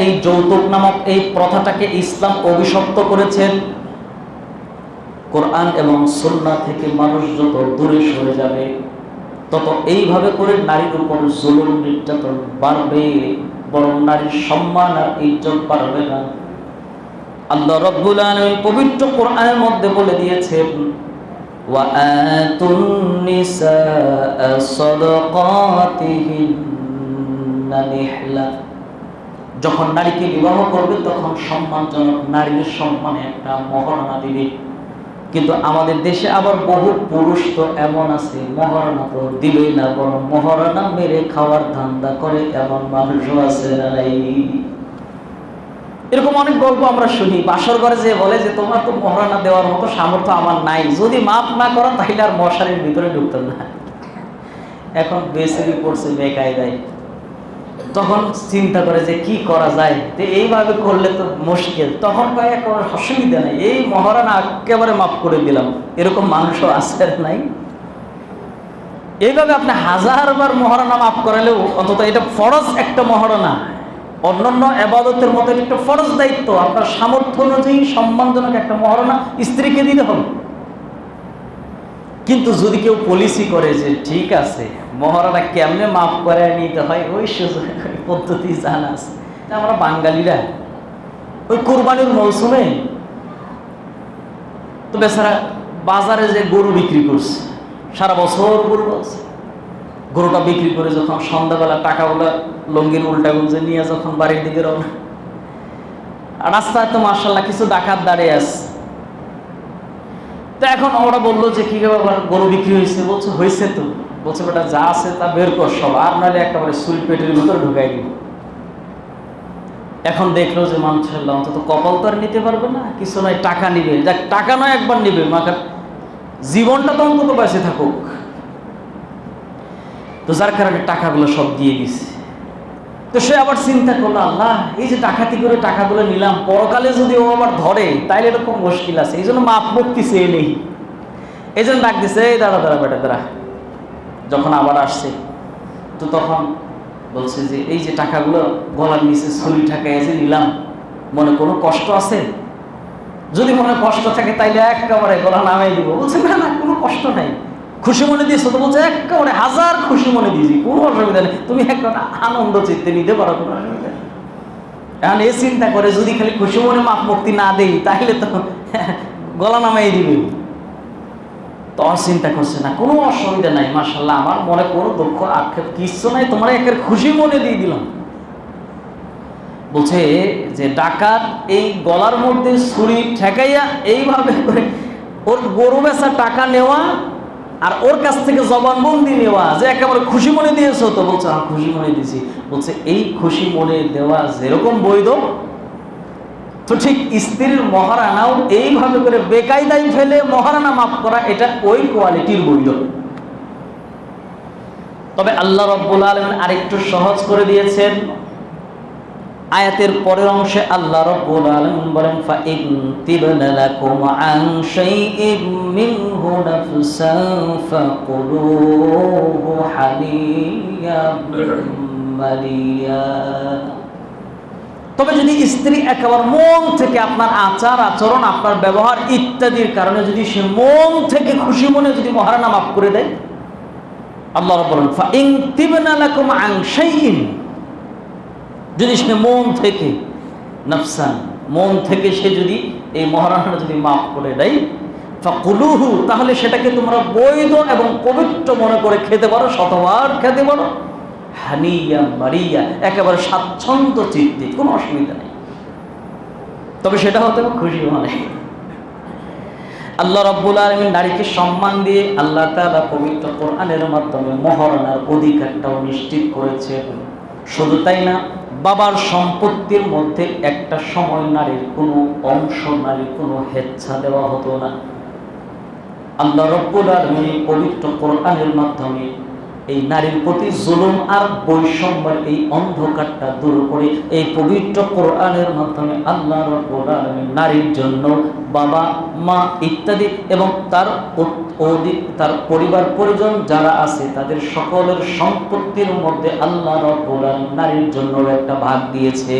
এই যৌতুক নামক এই প্রথাটাকে ইসলাম অভিশপ্ত করেছেন কোরআন এবং সুন্নাহ থেকে মানুষ যত দূরে সরে যাবে তত এইভাবে করে নারীর উপর জুলুম নির্যাতন বাড়বে বরং নারীর সম্মান আর ইজ্জত বাড়বে না আল্লাহ রব্বুল আলামিন পবিত্র কোরআনের মধ্যে বলে দিয়েছেন وآتوا النساء صدقاتهن نحلة যখন নারীকে বিবাহ করবে, তখন সম্মানজনক নারীর সম্মানে একটা মহারণা দিবে। কিন্তু আমাদের দেশে আবার বহু পুরুষ তো এমন আছে, মহারণা তো দিবেই না, বরং মহারণা মেরে খাওয়ার ধান্দা করে এমন মানুষও আছে এরকম অনেক গল্প আমরা শুনি। বাসর ঘরে যে বলে যে, তোমার তো মহারণা দেওয়ার মতো সামর্থ্য আমার নাই। যদি মাপ না করো, তাহলে আর মশারির ভিতরে ঢুকতাম না। এখন বেসিবি পড়ছে বেকায়দায়। তখন চিন্তা করে যে কি করা যায়? তো এইভাবে করলে তো মুশকিল। তখন কয় একেবারে অসুবিধা নেই। এই মহারণা একেবারে মাফ করে দিলাম। এরকম মানুষও আছে নাই। এইভাবে আপনি হাজারবার মহারণা মাফ করালেও অন্তত এটা ফরজ একটা মহারণা অন্যান্য আবাদতের মতো একটা ফরজ দায়িত্ব। আপনার সামর্থ্য অনুযায়ী সম্মানজনক একটা মহারণা স্ত্রীকে দিতে হবে। কিন্তু যদি কেউ পলিসি করে যে ঠিক আছে, মহারানা কেমনে মাফ করে নিতে হয়, ওই পদ্ধতি জানা আছে। আমরা বাঙালিরা ওই কোরবানির মৌসুমে। তো বেচারা বাজারে যে গরু বিক্রি করছে, সারা বছর গরু আছে। গরুটা বিক্রি করে যখন সন্ধ্যাবেলা টাকাগুলো লঙ্গির উল্টা গুলজে নিয়ে যখন বাড়ির দিকে রাস্তায় তো মার্শাল্লাহ কিছু ডাকাত দাঁড়িয়ে আছে। তো এখন ওরা বলল যে, কি গরু বিক্রি হয়েছে? বলছে, হয়েছে তো। বলছে, বেটা, যা আছে তা বের কর সব, আর নাহলে একেবারে সুই পেটের ভিতরে ঢুকাই দিব। এখন দেখল যে মানুষের অন্তত কপাল তো আর নিতে পারবে না, কিছু নয়, টাকা নিবে। যাক, টাকা নয়, একবার নিবে মাখার জীবনটা তো অন্তত বেঁচে থাকুক। তো যার কারণে টাকাগুলো সব দিয়ে দিছে। তো সে আবার চিন্তা করল, আল্লাহ, এই যে ডাকাতি করে টাকাগুলো নিলাম, পরকালে যদি ও আবার ধরে, তাইলে এটা খুব মুশকিল আছে। এই জন্য মাপ মুক্তি চেয়ে নেই। এই জন্য ডাক দিছে, এই দাঁড়া দাঁড়া, বেটা, দাঁড়া। যখন আবার আসছে, তো তখন বলছে যে, এই যে টাকাগুলো গলার নিচে ছড়ি ঠাকায় যে নিলাম, মনে কোনো কষ্ট আছে? যদি মনে কষ্ট থাকে, তাইলে একেবারে গলা নামাই দিব। বলছে, না না, কোনো কষ্ট নাই। খুশি মনে দিয়েছ? তো বলছে, একেবারে হাজার খুশি মনে দিয়েছি। কোনো অসুবিধা নেই। তুমি একটা আনন্দ চিত্তে নিতে পারো, কোনো অসুবিধা নেই। চিন্তা করে, যদি খালি খুশি মনে মাপ মুক্তি না দেই, তাহলে তো গলা নামাই দিবে। তো চিন্তা করছে না, কোনো অসুবিধা নাই মার্শাল্লাহ আমার মনে কোনো দুঃখ, আক্ষেপ, কিচ্ছু নাই। তোমার একের খুশি মনে দিয়ে দিলাম। বলছে যে, ডাকাত এই গলার মধ্যে ছুরি ঠেকাইয়া এইভাবে করে ওর গরু বেচা টাকা নেওয়া আর ওর কাছ থেকে জবানবন্দি নেওয়া, যে একেবারে খুশি মনে দিয়েছ, তো বলছে হ্যাঁ খুশি মনে দিয়েছি। বলছে, এই খুশি মনে দেওয়া যেরকম বৈধ, তো ঠিক স্ত্রীর মহারানাও এইভাবে করে বেকায়দায় ফেলে মহারানা মাফ করা, এটা ওই কোয়ালিটির বৈধ। তবে আল্লাহ রব্বুল আলমিন আরেকটু সহজ করে দিয়েছেন। আয়াতের পরের অংশে আল্লাহ রব্বুল আলামিন বলেন ফা ইন তিবনা লাকুম আন শাইইম মিনহু নাফসান ফাকুলুহু তবে যদি স্ত্রী একেবারে মন থেকে আপনার আচার, আচরণ, আপনার ব্যবহার ইত্যাদির কারণে যদি সে মন থেকে খুশি মনে যদি মহারানা মাফ করে দেয়, আল্লাহ বলেন ফা ইন তিবনা লাকুম আন শাইইন যদি সে মন থেকে, নফসান, মন থেকে সে যদি এই মহারানাটা যদি মাফ করে দেয়, ফাকুলুহু, তাহলে সেটাকে তোমরা বৈধ এবং পবিত্র মনে করে খেতে পারো, শতবার খেতে পারো। হানিয়া, মারিয়া, একেবারে স্বাচ্ছন্দ্য চিত্তে, কোনো অসুবিধা নেই। তবে সেটা হতে খুশি মনে। আল্লাহ রব্বুল আলমী নারীকে সম্মান দিয়ে আল্লাহ তালা পবিত্র কোরআনের মাধ্যমে মহারণার অধিকারটাও নিশ্চিত করেছে শুধু তাই না বাবার সম্পত্তির মধ্যে একটা সময় নারীর কোনো অংশ, নারীর কোনো হেচ্ছা দেওয়া হতো না। আল্লাহ রব্বুল আলমী পবিত্র কোরআনের মাধ্যমে এই নারীর প্রতি জুলুম আর বৈষম্যের এই অন্ধকারটা দূর করে এই পবিত্র কোরআনের মাধ্যমে আল্লাহ নারীর জন্য বাবা, মা ইত্যাদি এবং তার তার পরিবার, পরিজন যারা আছে তাদের সকলের সম্পত্তির মধ্যে আল্লাহ রাব্বুল নারীর জন্য একটা ভাগ দিয়েছে।